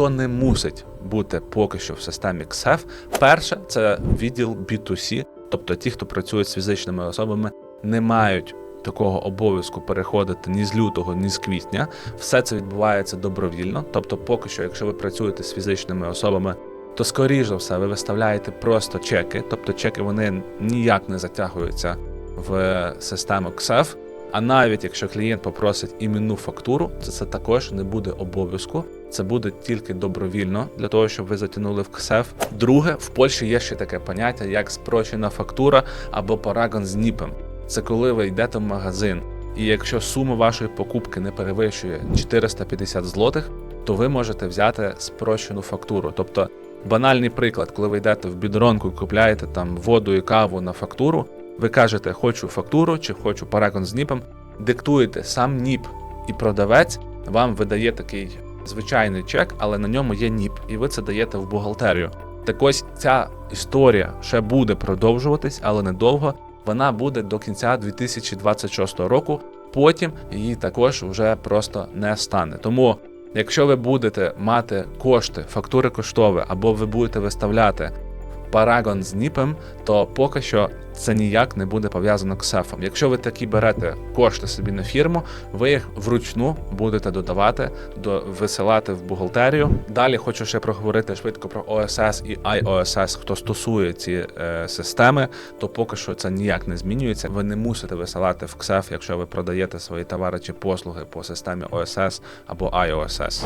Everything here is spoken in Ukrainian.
хто не мусить бути поки що в системі XF, перше це відділ B2C, тобто ті, хто працюють з фізичними особами, не мають. Такого обов'язку переходити ні з лютого, ні з квітня. Все це відбувається добровільно. Тобто, поки що, якщо ви працюєте з фізичними особами, то скоріш за все ви виставляєте просто чеки, тобто чеки вони ніяк не затягуються в систему XF. А навіть якщо клієнт попросить іменну фактуру, то це також не буде обов'язку. Це буде тільки добровільно для того, щоб ви затягнули в КСЕФ. Друге, в Польщі є ще таке поняття, як спрощена фактура або парагон з ніпем. Це коли ви йдете в магазин, і якщо сума вашої покупки не перевищує 450 злотих, то ви можете взяти спрощену фактуру. Тобто банальний приклад, коли ви йдете в бідронку і купляєте там воду і каву на фактуру, ви кажете, хочу фактуру чи хочу парагон з ніпом, диктуєте сам ніп і продавець вам видає такий звичайний чек, але на ньому є ніп, і ви це даєте в бухгалтерію. Так ось ця історія ще буде продовжуватись, але недовго. Вона буде до кінця 2026 року. Потім її також вже просто не стане. Тому, якщо ви будете мати кошти, фактури коштові, або ви будете виставляти парагон з ніпем, то поки що це ніяк не буде пов'язано з сефом. Якщо ви такі берете кошти собі на фірму, ви їх вручну будете додавати, до висилати в бухгалтерію. Далі хочу ще проговорити швидко про OSS і IOSS, хто стосує ці е, системи, то поки що це ніяк не змінюється. Ви не мусите висилати в XF, якщо ви продаєте свої товари чи послуги по системі OSS або IOSS.